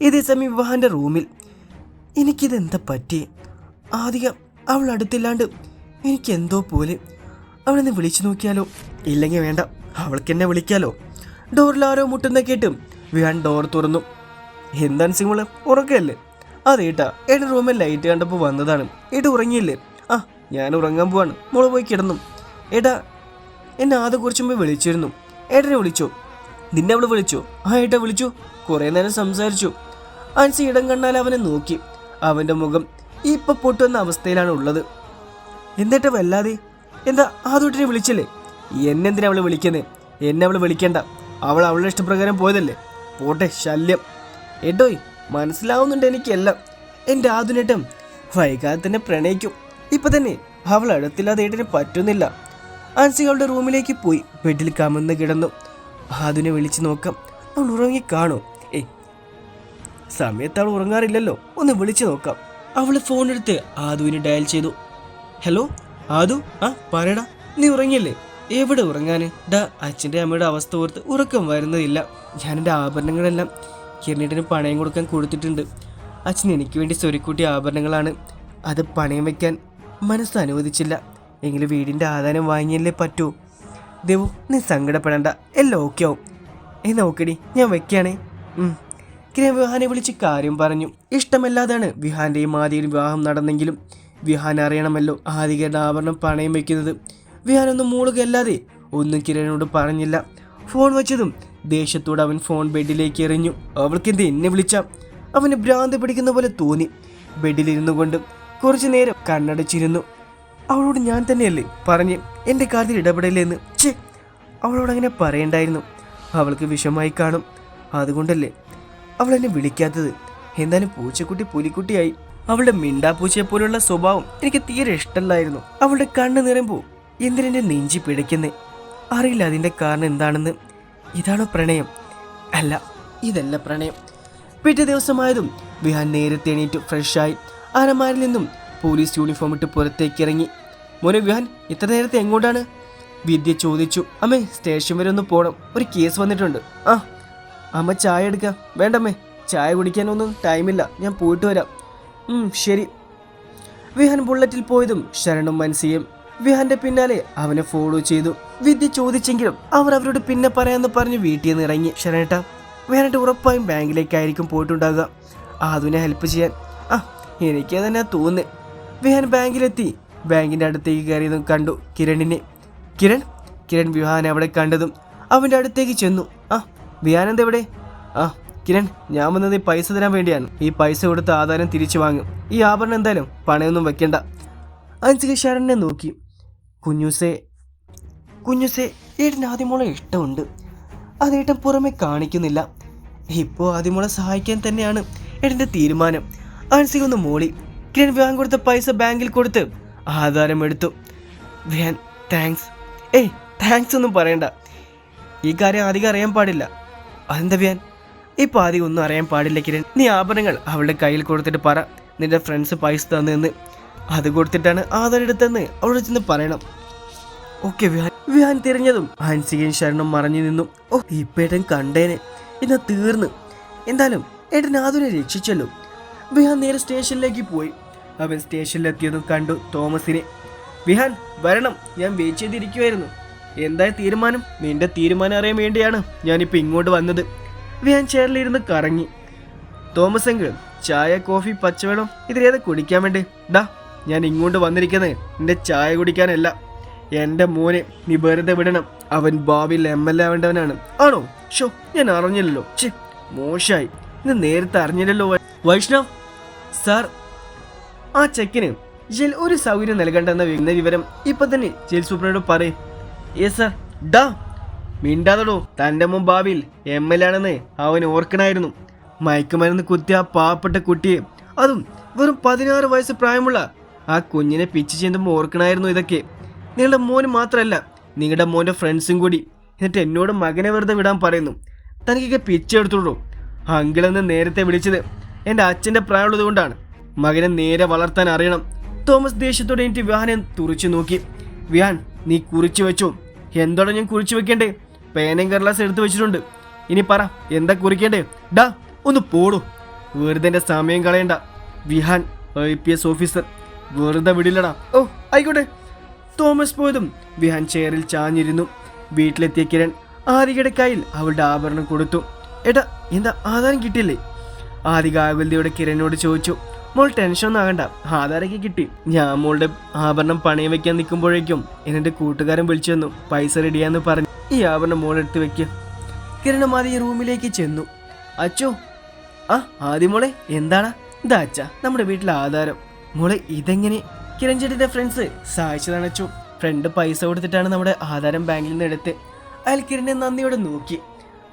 ഇതേ സമയം വിവാഹന്റെ റൂമിൽ. എനിക്കിതെന്താ പറ്റി ആദ്യം അവൾ അടുത്തില്ലാണ്ട് എനിക്കെന്തോ പോലെ. അവളെന്നെ വിളിച്ചു നോക്കിയാലോ? ഇല്ലെങ്കിൽ വേണ്ട അവൾക്ക് എന്നെ വിളിക്കാലോ. ഡോറിൽ ആരോ മുട്ടുന്ന കേട്ടും വിഹാൻ ഡോർ തുറന്നു. എന്താണ് സിങ്ങൾ ഉറക്കല്ലേ? ഏട്ടാ ഏട്ടൻ റൂമിൽ ലൈറ്റ് കണ്ടപ്പോൾ വന്നതാണ്. ഏട്ടാ ഉറങ്ങിയില്ലേ? ആ ഞാൻ ഉറങ്ങാൻ പോവാണ്. മോൾ പോയി കിടന്നു. ഏട്ടാ എന്നെ ആദ്യം കുറച്ച് മുമ്പ് വിളിച്ചിരുന്നു. ഏട്ടനെ വിളിച്ചോ? നിന്നെ അവൾ വിളിച്ചോ? ആ ഏട്ടാ വിളിച്ചു? കുറേ നേരം സംസാരിച്ചു. ആൻസി ഇടം കണ്ടാൽ അവനെ നോക്കി. അവന്റെ മുഖം ഇപ്പൊ പൊട്ടുന്ന അവസ്ഥയിലാണ് ഉള്ളത്. എന്നിട്ട് വല്ലാതെ എന്താ ആദൂട്ടിനെ വിളിച്ചല്ലേ? എന്നെന്തിനാ അവൾ വിളിക്കുന്നത് എന്നെ അവൾ വിളിക്കേണ്ട. അവൾ അവളുടെ ഇഷ്ടപ്രകാരം പോയതല്ലേ? പോട്ടെ ശല്യം. എടോയ് മനസ്സിലാവുന്നുണ്ട് എനിക്കെല്ലാം. എന്റെ ആദുനേട്ടം വൈകാതെ തന്നെ പ്രണയിക്കും. ഇപ്പൊ തന്നെ അവൾ അടുത്തില്ലാതെ ഏട്ടന് പറ്റുന്നില്ല. ആൻസി അവളുടെ റൂമിലേക്ക് പോയി. ബെഡിൽ കമന്ന് കിടന്നു. ആദുനെ വിളിച്ചു നോക്കാം. അവൾ ഉറങ്ങി കാണോ. സമയത്ത് അവൾ ഉറങ്ങാറില്ലല്ലോ. ഒന്ന് വിളിച്ചു നോക്കാം. അവൾ ഫോൺ എടുത്ത് ആദുവിന് ഡയൽ ചെയ്തു. ഹലോ ആദു? ആ പറയടാ. നീ ഉറങ്ങിയല്ലേ? എവിടെ ഉറങ്ങാന്? ഡാ അച്ഛന്റെ അമ്മയുടെ അവസ്ഥ ഓർത്ത് ഉറക്കം വരുന്നതില്ല. ഞാൻ എന്റെ ആഭരണങ്ങളെല്ലാം കിരണിട്ടിന് പണയം കൊടുക്കാൻ കൊടുത്തിട്ടുണ്ട്. അച്ഛൻ എനിക്ക് വേണ്ടി സ്വരുക്കൂട്ടിയ ആഭരണങ്ങളാണ്. അത് പണയം വയ്ക്കാൻ മനസ്സ് അനുവദിച്ചില്ല. എങ്കിലും വീടിന്റെ ആധാരം വാങ്ങിയല്ലേ പറ്റൂ. ദേവു നീ സങ്കടപ്പെടണ്ട. എല്ലാം ഓക്കെ ആവും. എന്നാ ഓക്കെടി ഞാൻ വെക്കുകയാണേ ഉം. കിരൺ വിഹാനെ വിളിച്ച് കാര്യം പറഞ്ഞു. ഇഷ്ടമല്ലാതാണ് വിഹാന്റെയും ആദിയുടെ വിവാഹം നടന്നെങ്കിലും വിഹാൻ അറിയണമല്ലോ. ആദികയുടെ ആഭരണം പണയം വെക്കുന്നത്. വിഹാനൊന്നും മൂളുകയല്ലാതെ ഒന്നും കിരണിനോട് പറഞ്ഞില്ല. ഫോൺ വെച്ചതും ദേഷ്യത്തോടെ അവൻ ഫോൺ ബെഡിലേക്ക് എറിഞ്ഞു. അവൾക്കെന്ത് എന്നെ വിളിച്ച? അവന് ഭ്രാന്ത് പിടിക്കുന്ന പോലെ തോന്നി. ബെഡിലിരുന്നു കൊണ്ട് കുറച്ചു നേരം കണ്ണടച്ചിരുന്നു. അവളോട് ഞാൻ തന്നെയല്ലേ പറഞ്ഞ് എന്റെ കാര്യത്തിൽ ഇടപെടലെന്ന്. ഛേ അവളോട് അങ്ങനെ പറയണ്ടായിരുന്നു. അവൾക്ക് വിഷമായി കാണും. അതുകൊണ്ടല്ലേ അവൾ എന്നെ വിളിക്കാത്തത്. എന്തായാലും പൂച്ചക്കുട്ടി പുലിക്കുട്ടിയായി. അവളുടെ മിണ്ടാപ്പൂച്ചയെ പോലുള്ള സ്വഭാവം എനിക്ക് തീരെ ഇഷ്ടമല്ലായിരുന്നു. അവളുടെ കണ്ണ് നിറയുമ്പോൾ എന്തിനെ നെഞ്ചി പിടയ്ക്കുന്നേ? അറിയില്ല അതിന്റെ കാരണം എന്താണെന്ന്. ഇതാണോ പ്രണയം? അല്ല ഇതല്ല പ്രണയം. പിറ്റേ ദിവസമായതും വിഹാൻ നേരത്തെ എണീറ്റ് ഫ്രഷായി ആനമാരിൽ നിന്നും പോലീസ് യൂണിഫോം ഇട്ട് പുറത്തേക്ക് ഇറങ്ങി. മോനെ വിഹാൻ ഇത്ര നേരത്തെ എങ്ങോട്ടാണ്? വിദ്യ ചോദിച്ചു. അമ്മേ സ്റ്റേഷൻ വരെ ഒന്ന് പോകണം ഒരു കേസ് വന്നിട്ടുണ്ട്. ആ അമ്മ ചായ എടുക്കാം. വേണ്ടമ്മേ ചായ കുടിക്കാനൊന്നും ടൈമില്ല. ഞാൻ പോയിട്ട് വരാം. ശരി. വിഹാൻ ബുള്ളറ്റിൽ പോയതും ശരണും മനസ്സിയും വിഹാന്റെ പിന്നാലെ അവനെ ഫോളോ ചെയ്തു. വിദ്യ ചോദിച്ചെങ്കിലും അവർ അവരോട് പിന്നെ പറയാന്ന് പറഞ്ഞ് വീട്ടിൽ നിന്ന് ഇറങ്ങി. ശരണേട്ട വേണ്ടിട്ട് ഉറപ്പായും ബാങ്കിലേക്കായിരിക്കും പോയിട്ടുണ്ടാകുക ആദുവിനെ ഹെൽപ്പ് ചെയ്യാൻ. ആ എനിക്ക് തന്നെ തോന്നുന്നു. വിഹാൻ ബാങ്കിലെത്തി. ബാങ്കിന്റെ അടുത്തേക്ക് കയറിയതും കണ്ടു കിരണിനെ. കിരൺ? കിരൺ വിഹാനെ അവിടെ കണ്ടതും അവന്റെ അടുത്തേക്ക് ചെന്നു. ആ വിഹാൻ എവിടെ ആ കിരൺ ഞാൻ വന്നത് ഈ പൈസ തരാൻ വേണ്ടിയാണ്. ഈ പൈസ കൊടുത്ത് ആധാരം തിരിച്ചു വാങ്ങും. ഈ ആഭരണം എന്തായാലും പണയൊന്നും വെക്കണ്ട. അഞ്ചിക ശരണിനെ നോക്കി. കുഞ്ഞുസേ കുഞ്ഞുസേ ഏട്ടന് ആദ്യമോളെ ഇഷ്ടമുണ്ട്. അത് ഏട്ടൻ പുറമെ കാണിക്കുന്നില്ല. ഇപ്പോൾ ആദ്യമോളെ സഹായിക്കാൻ തന്നെയാണ് ഏട്ടന്റെ തീരുമാനം. അൻസിക ഒന്ന് മോളി. കിരൺ വിവാഹം കൊടുത്ത പൈസ ബാങ്കിൽ കൊടുത്ത് ആധാരം എടുത്തു. ധ്യാൻ താങ്ക്സ് ഏയ് താങ്ക്സ് ഒന്നും പറയണ്ട. ഈ കാര്യം അധികം അറിയാൻ പാടില്ല. അതെന്താ വ്യാൻ ഈ ആദ്യം ഒന്നും അറിയാൻ പാടില്ല കിരൺ. നീ ആഭരണങ്ങൾ അവളുടെ കയ്യിൽ കൊടുത്തിട്ട് പറ. നിന്റെ ഫ്രണ്ട്സ് പൈസ തന്നെന്ന്. അത് കൊടുത്തിട്ടാണ് ആധാർ എടുത്തെന്ന് അവളോട് ചെന്ന് പറയണം. ഓക്കെ വ്യാൻ. വ്യാൻ തിരിഞ്ഞതും ഹൻസികയും ശരണം മറഞ്ഞു നിന്നു. ഓ ഇപ്പേട്ടൻ കണ്ടേനെ. എന്നാ തീർന്ന്. എന്തായാലും ഏട്ടൻ ആദുനെ രക്ഷിച്ചല്ലോ. വിഹാൻ നേരെ സ്റ്റേഷനിലേക്ക് പോയി. അവൻ സ്റ്റേഷനിലെത്തിയതും കണ്ടു തോമസിനെ. വിഹാൻ വരണം. ഞാൻ വെയിറ്റ് ചെയ്തിരിക്കുമായിരുന്നു എന്തായ തീരുമാനം? നിന്റെ തീരുമാനം അറിയാൻ വേണ്ടിയാണ് ഞാനിപ്പോൾ ഇങ്ങോട്ട് വന്നത്. ഞാൻ ചെയറിലിരുന്ന് കറങ്ങി. തോമസ് എങ്കിൽ ചായ കോഫി പച്ചവെള്ളം ഇതിലേത് കുടിക്കാൻ വേണ്ടി? ഡാ ഞാൻ ഇങ്ങോട്ട് വന്നിരിക്കുന്നത് എന്റെ ചായ കുടിക്കാനല്ല. എന്റെ മോനെ നീ വെറുതെ വിടണം. അവൻ ഭാവിയിൽ എം എൽ എ ആവേണ്ടവനാണ് ആണോ? ഷോ ഞാൻ അറിഞ്ഞില്ലല്ലോ. ചി മോശായി. ഇത് നേരത്തെ അറിഞ്ഞില്ലല്ലോ വൈഷ്ണവ് സാർ ആ ചെക്കിന് ജെൽ ഒരു സൗകര്യം നൽകണ്ടെന്ന വിവരം ഇപ്പം തന്നെ ജയിൽ സൂപ്രണ്ടോട് പറയും. യെസ് സർ ഡാ മിണ്ടാതടോ. തന്റെ മുൻ ഭാവിയിൽ എം എൽ ആണെന്ന് അവൻ ഓർക്കണായിരുന്നു. മയക്കുമരുന്ന് കുത്തിയ ആ പാവപ്പെട്ട കുട്ടിയെ. അതും വെറും പതിനാറ് വയസ്സ് പ്രായമുള്ള ആ കുഞ്ഞിനെ പിച്ച് ചെയ്യുമ്പോൾ ഓർക്കണായിരുന്നു ഇതൊക്കെ. നിങ്ങളുടെ മോന് മാത്രമല്ല നിങ്ങളുടെ മോന്റെ ഫ്രണ്ട്സും കൂടി. എന്നിട്ട് എന്നോട് മകനെ വെറുതെ വിടാൻ പറയുന്നു. തനിക്കൊക്കെ പിച്ചെടുത്തുള്ളൂ അങ്കിളെന്ന് നേരത്തെ വിളിച്ചത് എന്റെ അച്ഛന്റെ പ്രായമുള്ളത് കൊണ്ടാണ് മകനെ നേരെ വളർത്താൻ അറിയണം. തോമസ് ദേഷ്യത്തോടെ എനിക്ക് വിവാഹനം തുറച്ചു നോക്കി. വിഹാൻ നീ കുറിച്ചു വെച്ചു. എന്തോടെ ഞാൻ കുറിച്ചു വെക്കണ്ടേ? പേനയും കടലാസ് എടുത്തു വെച്ചിട്ടുണ്ട്. ഇനി പറ എന്താ കുറിക്കണ്ടേ? ഡാ ഒന്ന് പോടൂ. വെറുതെ സമയം കളയണ്ട. Vihaan I P S officer. വെറുതെ വിടില്ലടാ. ഓ ആയിക്കോട്ടെ. തോമസ് പോയതും വിഹാൻ ചെയറിൽ ചാഞ്ഞിരുന്നു. വീട്ടിലെത്തിയ കിരൺ ആദികയുടെ കയ്യിൽ അവളുടെ ആഭരണം കൊടുത്തു. എടാ എന്താ ആധാരം കിട്ടിയില്ലേ? ആദിക ആകുലതയോടെ കിരണിനോട് ചോദിച്ചു. മോൾ ടെൻഷൻ ഒന്നും ആകണ്ട. ആധാരൊക്കെ കിട്ടി. ഞാൻ മോളുടെ ആഭരണം പണയം വെക്കാൻ നിൽക്കുമ്പോഴേക്കും എന്നെ കൂട്ടുകാരൻ വിളിച്ചു വന്നു. പൈസ റെഡിയാന്ന് പറഞ്ഞു. ഈ ആഭരണം മോളെടുത്ത് വെക്കുക കിരണമാതി റൂമിലേക്ക് ചെന്നു. അച്ചോ ആ ആദ്യം മോളെ എന്താടാ? ഇതാ അച്ഛ നമ്മുടെ വീട്ടിലെ ആധാരം. മോളെ ഇതെങ്ങനെ? കിരൺ ചേട്ടിന്റെ ഫ്രണ്ട്സ് സഹായിച്ചതാണ് അച്ചു. ഫ്രണ്ട് പൈസ കൊടുത്തിട്ടാണ് നമ്മുടെ ആധാരം ബാങ്കിൽ നിന്ന് എടുത്ത്. അയാൾ കിരണിനെ നന്ദിയോടെ നോക്കി.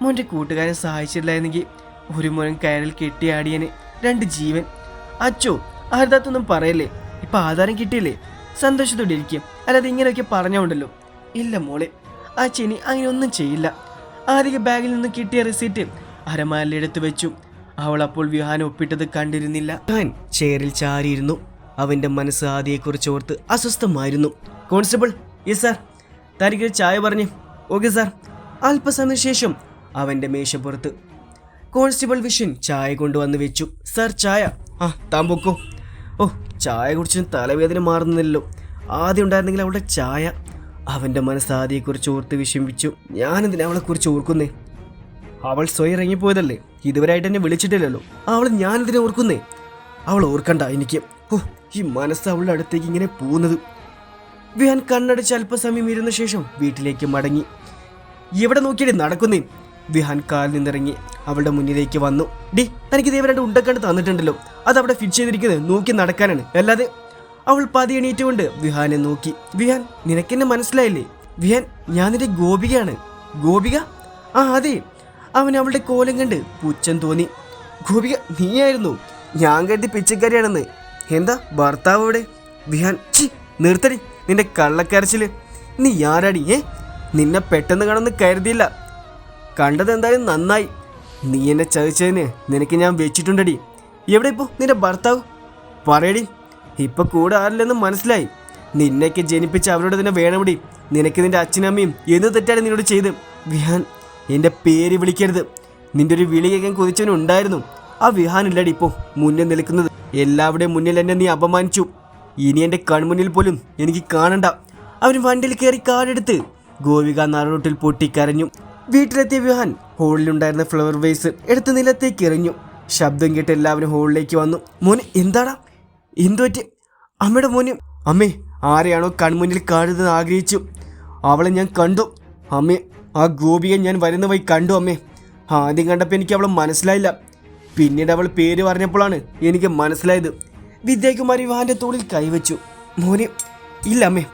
മോന്റെ കൂട്ടുകാരൻ സഹായിച്ചിട്ടില്ലായിരുന്നെങ്കിൽ ഒരു മുരം കയറിൽ കെട്ടിയാടിയന് രണ്ട് ജീവൻ. അച്ചോ ആരുതാത്തൊന്നും പറയല്ലേ? ഇപ്പൊ ആധാരം കിട്ടിയില്ലേ? സന്തോഷത്തോടെ ഇരിക്കും അല്ലാതെ ഇങ്ങനെയൊക്കെ പറഞ്ഞോണ്ടല്ലോ. ഇല്ല മോളെ ആ ചെനി അങ്ങനെ ഒന്നും ചെയ്യില്ല. ആദ്യ ബാഗിൽ നിന്ന് കിട്ടിയ റിസീറ്റ് അരമാലിലെടുത്ത് വെച്ചു. അവൾ അപ്പോൾ വിഹാൻ ഒപ്പിട്ടത് കണ്ടിരുന്നില്ല. താൻ ചെയറിൽ ചാരിയിരുന്നു. അവന്റെ മനസ്സ് ആദ്യയെക്കുറിച്ച് ഓർത്ത് അസ്വസ്ഥമായിരുന്നു. Constable yes sir. തനിക്ക് ചായ പറഞ്ഞു. Okay sir. അല്പസമയ ശേഷം അവന്റെ മേശപ്പുറത്ത് കോൺസ്റ്റബിൾ വിഷൻ ചായ കൊണ്ടുവന്ന് വെച്ചു. സാർ ചായ. ആ താൻ പൊക്കോ. ഓ ചായ കുടിച്ച് തലവേദന മാറുന്നില്ലല്ലോ. ആദ്യം ഉണ്ടായിരുന്നെങ്കിൽ അവളുടെ ചായ. അവന്റെ മനസ്സ് ആദ്യയെക്കുറിച്ച് ഓർത്ത് വിഷമിച്ചു ഞാനെന്തിനാ അവളെക്കുറിച്ച് ഓർക്കുന്നേ? അവൾ സ്വയം ഇറങ്ങിപ്പോയതല്ലേ? ഇതുവരെയായിട്ട് എന്നെ വിളിച്ചിട്ടില്ലല്ലോ. അവൾ ഞാനെന്തിനെ ഓർക്കുന്നേ? അവൾ ഓർക്കണ്ട എനിക്ക്. ഓ ഈ മനസ്സ് അവളുടെ അടുത്തേക്ക് ഇങ്ങനെ പോകുന്നത്. വിഹാൻ കണ്ണടച്ച് അല്പസമയം ഇരുന്ന ശേഷം വീട്ടിലേക്ക് മടങ്ങി. എവിടെ നോക്കിയിട്ട് നടക്കുന്നേ? വിഹാൻ കാലിൽ നിന്നിറങ്ങി അവളുടെ മുന്നിലേക്ക് വന്നു. ഡി തനിക്ക് ദൈവം രണ്ട് ഉണ്ടക്കണ്ട് തന്നിട്ടുണ്ടല്ലോ. അത് അവിടെ ഫിറ്റ് ചെയ്തിരിക്കുന്നത് നോക്കി നടക്കാനാണ്. അല്ലാതെ അവൾ പതി എണീറ്റുകൊണ്ട് വിഹാനെ നോക്കി. വിഹാൻ നിനക്കെന്നെ മനസ്സിലായില്ലേ? വിഹാൻ ഞാൻ നിന്റെ ഗോപികയാണ്. ഗോപിക? ആ അതെ. അവൻ അവളുടെ കോലം കണ്ട് പുച്ഛം തോന്നി. ഗോപിക നീയായിരുന്നു. ഞാൻ കരുതി പിച്ചക്കാരിയാണെന്ന്. എന്താ ഭർത്താവ് അവിടെ? വിഹാൻ ചി നിർത്തടി. നിന്റെ കള്ളക്കരച്ചിൽ. നീ ആരാടി ഏ? നിന്നെ പെട്ടെന്ന് കാണുമെന്ന് കരുതിയില്ല. കണ്ടത് എന്തായാലും നന്നായി. നീ എന്നെ ചതിച്ചതിന് നിനക്ക് ഞാൻ വെച്ചിട്ടുണ്ടടി. എവിടെ ഇപ്പോൾ നിന്റെ ഭർത്താവ്? പറയടി ഇപ്പൊ കൂടെ ആരില്ലെന്ന് മനസ്സിലായി. നിന്നെയൊക്കെ ജനിപ്പിച്ച അവരോട് തന്നെ വേണമടി. നിനക്ക് നിന്റെ അച്ഛനമ്മയും എന്ത് തെറ്റാണ് നിന്നോട് ചെയ്ത്? വിഹാൻ എന്റെ പേര് വിളിക്കരുത്. നിന്റെ ഒരു വിളി കേൾക്കാൻ ആ വിഹാൻ ഇല്ലടി ഇപ്പോൾ മുന്നിൽ നിൽക്കുന്നത്. എല്ലാവരുടെയും മുന്നിൽ എന്നെ നീ അപമാനിച്ചു. ഇനി എന്റെ കൺമുന്നിൽ പോലും എനിക്ക് കാണണ്ട. അവൻ വണ്ടിയിൽ കയറി കാറെടുത്ത് ഗോപിക നാടോട്ടിൽ പൊട്ടിക്കരഞ്ഞു. വീട്ടിലെത്തിയ വിഹാൻ ഹോളിലുണ്ടായിരുന്ന ഫ്ലവർ വേസ് എടുത്ത് നിലത്തേക്ക് എറിഞ്ഞു. ശബ്ദം കേട്ട് എല്ലാവരും ഹോളിലേക്ക് വന്നു. മോന് എന്താടാ? എന്തുപറ്റി? അമ്മയുടെ മോന് അമ്മേ ആരെയാണോ കൺമുന്നിൽ കാണുന്നത് ആഗ്രഹിച്ചു. അവളെ ഞാൻ കണ്ടു. അമ്മേ ആ ഗോപിയെ ഞാൻ വരുന്ന വഴി കണ്ടു അമ്മേ. ആദ്യം കണ്ടപ്പോൾ എനിക്ക് അവളെ മനസ്സിലായില്ല. പിന്നീട് അവൾ പേര് പറഞ്ഞപ്പോഴാണ് എനിക്ക് മനസ്സിലായത്. വിദ്യാകുമാരി വിവാഹന്റെ തോളിൽ കൈവച്ചു. മോനെ ഇല്ല അമ്മേ.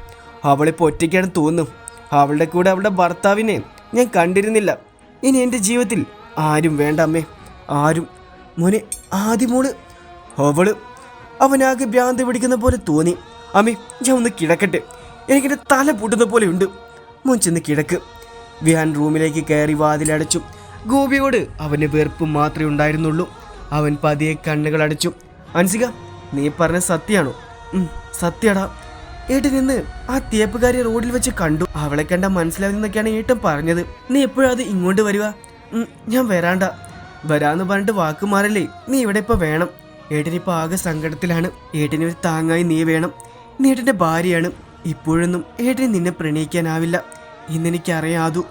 അവളിപ്പോൾ ഒറ്റയ്ക്കാണ് തോന്നുന്നു. അവളുടെ കൂടെ അവളുടെ ഭർത്താവിനെ ഞാൻ കണ്ടിരുന്നില്ല. ഇനി എന്റെ ജീവിതത്തിൽ ആരും വേണ്ട അമ്മേ. ആരും. മോനെ ആദ്യമോൾ അവൾ. അവനാകെ ഭ്രാന്ത് പിടിക്കുന്ന പോലെ തോന്നി. അമ്മേ ഞാൻ ഒന്ന് കിടക്കട്ടെ. എനിക്കെന്റെ തല പൊട്ടുന്ന പോലെ ഉണ്ട്. മോൻ ചെന്ന് കിടക്ക്. വിഹാൻ റൂമിലേക്ക് കയറി വാതിലടച്ചു ഗോപിയോട് അവന് വെറുപ്പ് മാത്രമേ ഉണ്ടായിരുന്നുള്ളൂ. അവൻ പതിയെ കണ്ണുകൾ അടച്ചു. അൻസിക നീ പറഞ്ഞ സത്യാണോ സത്യടാ. ഏട്ടൻ ഇന്ന് ആ തേപ്പുകാരി റോഡിൽ വെച്ച് കണ്ടു. അവളെ കണ്ട മനസ്സിലാവുന്നൊക്കെയാണ് ഏട്ടൻ പറഞ്ഞത്. നീ എപ്പോഴും അത് ഇങ്ങോട്ട് വരുക ഞാൻ വരാണ്ട. വരാന്ന് പറഞ്ഞിട്ട് വാക്ക് മാറല്ലേ? നീ ഇവിടെ ഇപ്പൊ വേണം. ഏട്ടനിപ്പോ ആകെ സങ്കടത്തിലാണ്. ഏട്ടന് ഒരു താങ്ങായി നീ വേണം. നീ ഏട്ടന്റെ ഭാര്യയാണ്. ഇപ്പോഴൊന്നും ഏട്ടന് നിന്നെ പ്രണയിക്കാനാവില്ല. ഇന്നെനിക്കറിയാതു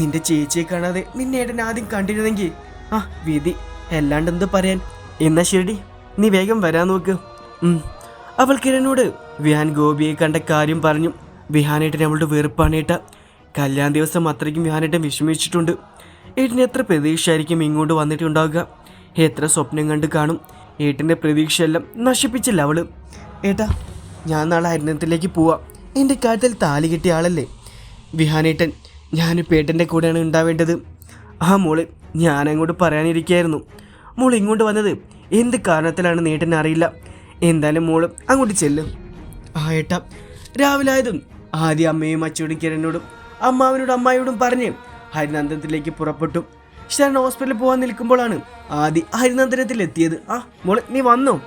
നിന്റെ ചേച്ചിയെ കാണാതെ നിന്നെ ഏട്ടൻ ആദ്യം കണ്ടിരുന്നെങ്കിൽ ആ വിധി. അല്ലാണ്ട് എന്ത് പറയാൻ? എന്നാ ശരി നീ വേഗം വരാൻ നോക്ക്. അവൾ കിരണിനോട് വിഹാൻ ഗോപിയെ കണ്ട കാര്യം പറഞ്ഞു. വിഹാനേട്ടൻ അവളുടെ വെറുപ്പാണ് ഏട്ട. കല്യാണ ദിവസം അത്രയ്ക്കും വിഹാനേട്ടൻ വിഷമിച്ചിട്ടുണ്ട്. ഏട്ടന് എത്ര പ്രതീക്ഷയായിരിക്കും ഇങ്ങോട്ട് വന്നിട്ടുണ്ടാവുക? എത്ര സ്വപ്നം കണ്ട് കാണും? ഏട്ടന്റെ പ്രതീക്ഷയെല്ലാം നശിപ്പിച്ചില്ല അവൾ. ഏട്ടാ ഞാൻ നാളെ അരുണത്തിലേക്ക് പോവാം. എന്റെ കാര്യത്തിൽ താലി കിട്ടിയ ആളല്ലേ? വിഹാനേട്ടൻ ഞാനിപ്പോൾ ഏട്ടന്റെ കൂടെയാണ് ഉണ്ടാവേണ്ടത്. ആ മോൾ ഞാനങ്ങോട്ട് പറയാനിരിക്കുകയായിരുന്നു മോൾ ഇങ്ങോട്ട് വന്നത് എന്ത് കാരണത്തിലാണ് നേട്ടൻ അറിയില്ല. എന്തായാലും മോൾ അങ്ങോട്ട് ചെല്ലും. ആ ഏട്ടാ രാവിലെ ആയതും ആദ്യം അമ്മയും അച്ഛയോടും കിരണിനോടും അമ്മാവിനോടും അമ്മായിയോടും പറഞ്ഞ് ഹരിനന്ദനത്തിലേക്ക് പുറപ്പെട്ടു. ശരൺ ഹോസ്പിറ്റലിൽ പോകാൻ നിൽക്കുമ്പോഴാണ് ആദ്യ ഹരിനന്ദനത്തിൽ എത്തിയത് ആ മോളെ നീ വന്നോ?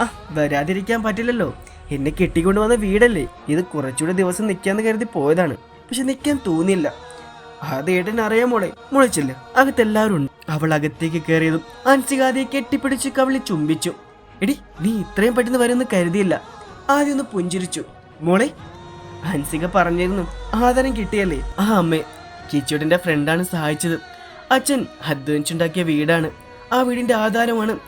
ആ വരാതിരിക്കാൻ പറ്റില്ലല്ലോ. എന്നെ കെട്ടിക്കൊണ്ട് വന്ന വീടല്ലേ? ഇത് കുറച്ചുകൂടെ ദിവസം നിൽക്കാന്ന് കരുതി പോയതാണ്. പക്ഷെ നിൽക്കാൻ തോന്നിയില്ല. അത് ഏട്ടൻ അറിയാം മോളെ മുളച്ചില്ല അകത്തെല്ലാവരും ഉണ്ട്. അവൾ അകത്തേക്ക് കയറിയതും അൻസികാതെ കെട്ടിപ്പിടിച്ച് കവളി ചുംബിച്ചു. എടി നീ ഇത്രയും പെട്ടെന്ന് വരുമെന്ന് കരുതിയില്ല. ആദ്യം ഒന്ന് പുഞ്ചിരിച്ചു. മോളെ ഹൻസിക പറഞ്ഞിരുന്നു ആദരം കിട്ടിയല്ലേ? ആ അമ്മേ കിച്ചുടിന്റെ ഫ്രണ്ടാണ് സഹായിച്ചത്. അച്ഛൻ അധ്വാനിച്ചുണ്ടാക്കിയ വീടാണ്. ആ വീടിന്റെ ആധാരമാണ്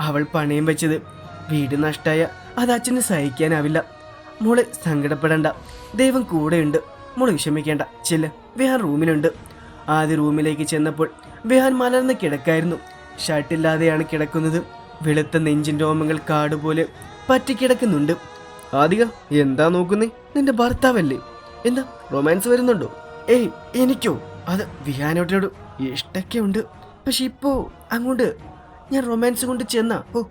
അവൾ പണയം വെച്ചത്. വീട് നഷ്ടായ അത് അച്ഛന് സഹിക്കാനാവില്ല. മോളെ സങ്കടപ്പെടണ്ട. ദൈവം കൂടെയുണ്ട്. മോൾ വിഷമിക്കേണ്ട. ചെല്ല. വിഹാൻ റൂമിലുണ്ട്. ആദ്യ റൂമിലേക്ക് ചെന്നപ്പോൾ വിഹാൻ മലർന്ന് കിടക്കായിരുന്നു. ഷർട്ടില്ലാതെയാണ് കിടക്കുന്നത്. വെളുത്ത നെഞ്ചിൻ രോമങ്ങൾ കാടുപോലെ പറ്റിക്കിടക്കുന്നുണ്ട്. ആദിക എന്താ നോക്കുന്നേ? നിന്റെ ഭർത്താവല്ലേ? എന്താ റൊമാൻസ് വരുന്നുണ്ടോ? ഏയ് എനിക്കോ? അത് വിഹാനോട്ടോട് ഇഷ്ടൊക്കെ ഉണ്ട് പക്ഷെ ഇപ്പോ അങ്ങോട്ട് ഞാൻ റൊമാൻസ് കൊണ്ട് ചെന്ന ഓ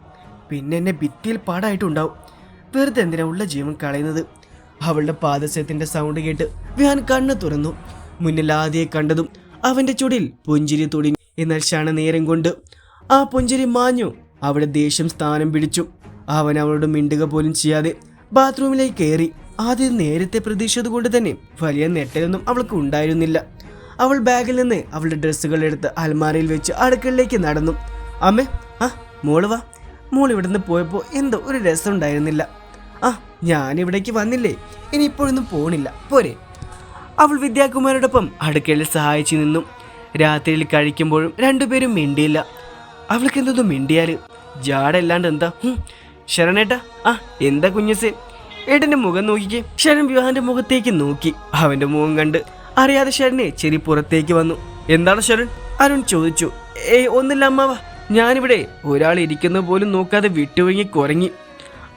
പിന്നെ എന്നെ ഭിത്തിയിൽ പാടായിട്ടുണ്ടാവും. വെറുതെ എന്തിനാ ഉള്ള ജീവൻ കളയുന്നത്? അവളുടെ പാദസ്യത്തിന്റെ സൗണ്ട് കേട്ട് വിഹാൻ കണ്ണു തുറന്നു. മുന്നിൽ ആദ്യയെ കണ്ടതും അവന്റെ ചുടിൽ പുഞ്ചിരി തുടങ്ങി എന്നാൽ നേരം കൊണ്ട് ആ പുഞ്ചിരി മാഞ്ഞു. അവിടെ ദേഷ്യം സ്ഥാനം പിടിച്ചു. അവൻ അവളോട് മിണ്ടുക പോലും ചെയ്യാതെ ബാത്റൂമിലേക്ക് കയറി. ആദ്യം നേരത്തെ പ്രതീക്ഷിച്ചത് കൊണ്ട് തന്നെ വലിയ നെട്ടലൊന്നും അവൾക്ക് ഉണ്ടായിരുന്നില്ല. അവൾ ബാഗിൽ നിന്ന് അവളുടെ ഡ്രസ്സുകൾ എടുത്ത് അൽമാരയിൽ വെച്ച് അടുക്കളയിലേക്ക് നടന്നു. അമ്മേ ആ മോൾ വാ. മോൾ ഇവിടുന്ന് പോയപ്പോൾ എന്തോ ഒരു രസം ഉണ്ടായിരുന്നില്ല. ആ ഞാൻ ഇവിടേക്ക് വന്നില്ലേ? ഇനി ഇപ്പോഴൊന്നും പോണില്ല. പോരെ. അവൾ വിദ്യാകുമാരോടൊപ്പം അടുക്കളയിൽ സഹായിച്ചു നിന്നു. രാത്രിയിൽ കഴിക്കുമ്പോഴും രണ്ടുപേരും മിണ്ടിയില്ല. അവൾക്ക് എന്തൊന്നും മിണ്ടിയാൽ ജാടല്ലാണ്ട് എന്താ? ശരണേട്ടാ ആ എന്താ കുഞ്ഞസേ ഏട്ടന്റെ മുഖം നോക്കിക്കേ. ശരൺ വിവാഹന്റെ മുഖത്തേക്ക് നോക്കി. അവന്റെ മുഖം കണ്ട് അറിയാതെ ശരണ് ചെരി പുറത്തേക്ക് വന്നു. എന്താണ് ശരൺ? അരുൺ ചോദിച്ചു. ഏയ് ഒന്നില്ല അമ്മാവ. ഞാനിവിടെ ഒരാൾ ഇരിക്കുന്ന പോലും നോക്കാതെ വിട്ടുവങ്ങി കുറങ്ങി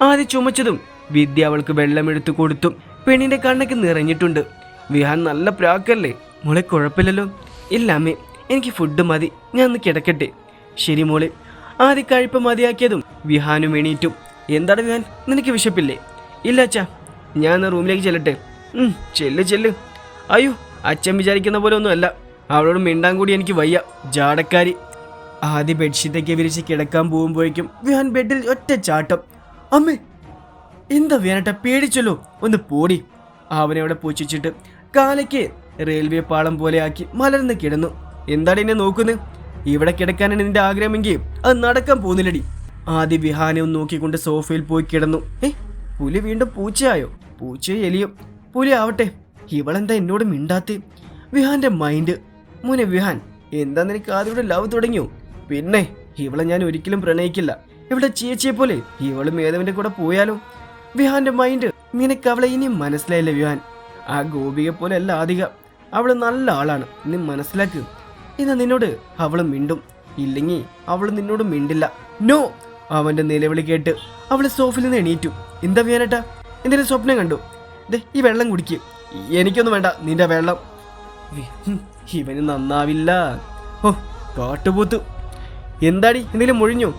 ആദ്യം ചുമച്ചതും വിദ്യ അവൾക്ക് വെള്ളമെടുത്തു കൊടുത്തു. പെണ്ണിന്റെ കണ്ണൊക്കെ നിറഞ്ഞിട്ടുണ്ട്. വിഹാൻ നല്ല പ്രാക്കല്ലേ? മോളെ കുഴപ്പമില്ലല്ലോ. ഇല്ല അമ്മേ എനിക്ക് ഫുഡ് മതി. ഞാൻ ഒന്ന് കിടക്കട്ടെ. ശരി മോളെ. ആദ്യ കഴിപ്പ് മതിയാക്കിയതും വിഹാനും എണീറ്റും എന്താണ് വിവാൻ? നിനക്ക് വിശപ്പില്ലേ? ഇല്ല അച്ഛ. ഞാൻ റൂമിലേക്ക് ചെല്ലട്ടെ. ചെല്ല് ചെല്ല്. അയ്യോ അച്ഛൻ വിചാരിക്കുന്ന പോലെ ഒന്നുമല്ല. അവളോട് മിണ്ടാൻ കൂടി എനിക്ക് വയ്യ. ജാടക്കാരി. ആദ്യ ബെഡ്ഷീറ്റൊക്കെ വിരിച്ച് കിടക്കാൻ പോകുമ്പോഴേക്കും വിഹാൻ ബെഡിൽ ഒറ്റ ചാട്ടം. അമ്മേ എന്താ വേനട്ട പേടിച്ചല്ലോ? ഒന്ന് പോടി. അവനെ അവിടെ പൂച്ചിച്ചിട്ട് കാലയ്ക്ക് റെയിൽവേ പാളം പോലെ ആക്കി മലർന്ന് കിടന്നു. എന്താണ് എന്നെ നോക്കുന്നത് ഇവിടെ കിടക്കാനാണ് നിന്റെ ആഗ്രഹമെങ്കിൽ അത് നടക്കാൻ പോകുന്നില്ലടി. ആദ്യ വിഹാനവും നോക്കിക്കൊണ്ട് സോഫയിൽ പോയി കിടന്നു. ഏ പുലി വീണ്ടും പൂച്ചയായോ? പൂച്ചയോ എലിയോ. പുലി ആവട്ടെ ഇവളെന്താ എന്നോട് മിണ്ടാത്തേ? വിഹാന്റെ മൈൻഡ് മോനെ വിഹാൻ എന്താ നിനക്ക് ആദ്യയുടെ ലവ് തുടങ്ങിയോ? പിന്നെ ഇവളെ ഞാൻ ഒരിക്കലും പ്രണയിക്കില്ല. ഇവിടെ ചേച്ചിയെ പോലെ ഇവളും ഏതവന്റെ കൂടെ പോയാലോ? വിഹാന്റെ മൈൻഡ് നിനക്ക് അവളെ ഇനി മനസ്സിലായില്ല വിഹാൻ. ആ ഗോപിയെ പോലെ അല്ല ആദിക. അവൾ നല്ല ആളാണ്. നീ മനസ്സിലാക്ക്. ഇന്ന് നിന്നോട് അവൾ മിണ്ടും. ഇല്ലെങ്കിൽ അവൾ നിന്നോട് മിണ്ടില്ല. നോ അവന്റെ നിലവിളി കേട്ട് അവൾ സോഫിൽ നിന്ന് എണീറ്റു. എന്താ വിഹാനേട്ടാ എന്തെങ്കിലും സ്വപ്നം കണ്ടു? ദേ ഈ വെള്ളം കുടിക്ക്. എനിക്കൊന്നും വേണ്ട നിന്റെ വെള്ളം. ഇവന് നന്നാവില്ല. ഓ കാട്ടുപോത്തു. എന്താടി എന്തെങ്കിലും മുഴിഞ്ഞു?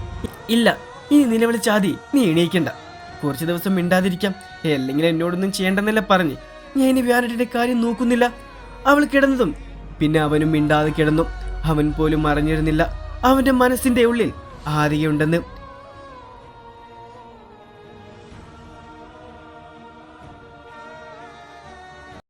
ഇല്ല ഈ ഇനി നിലവിളിച്ചാതി നീ എണീക്കണ്ട. കുറച്ച് ദിവസം മിണ്ടാതിരിക്കാം. അല്ലെങ്കിൽ എന്നോടൊന്നും ചെയ്യേണ്ടെന്നല്ല പറഞ്ഞ്. ഞാൻ ഇനി വ്യാനട്ടിന്റെ കാര്യം നോക്കുന്നില്ല. അവൾ കിടന്നതും പിന്നെ അവനും മിണ്ടാതെ കിടന്നു. അവൻ പോലും അറിഞ്ഞിരുന്നില്ല. അവന്റെ മനസ്സിന്റെ ഉള്ളിൽ ആദികയുണ്ടെന്ന്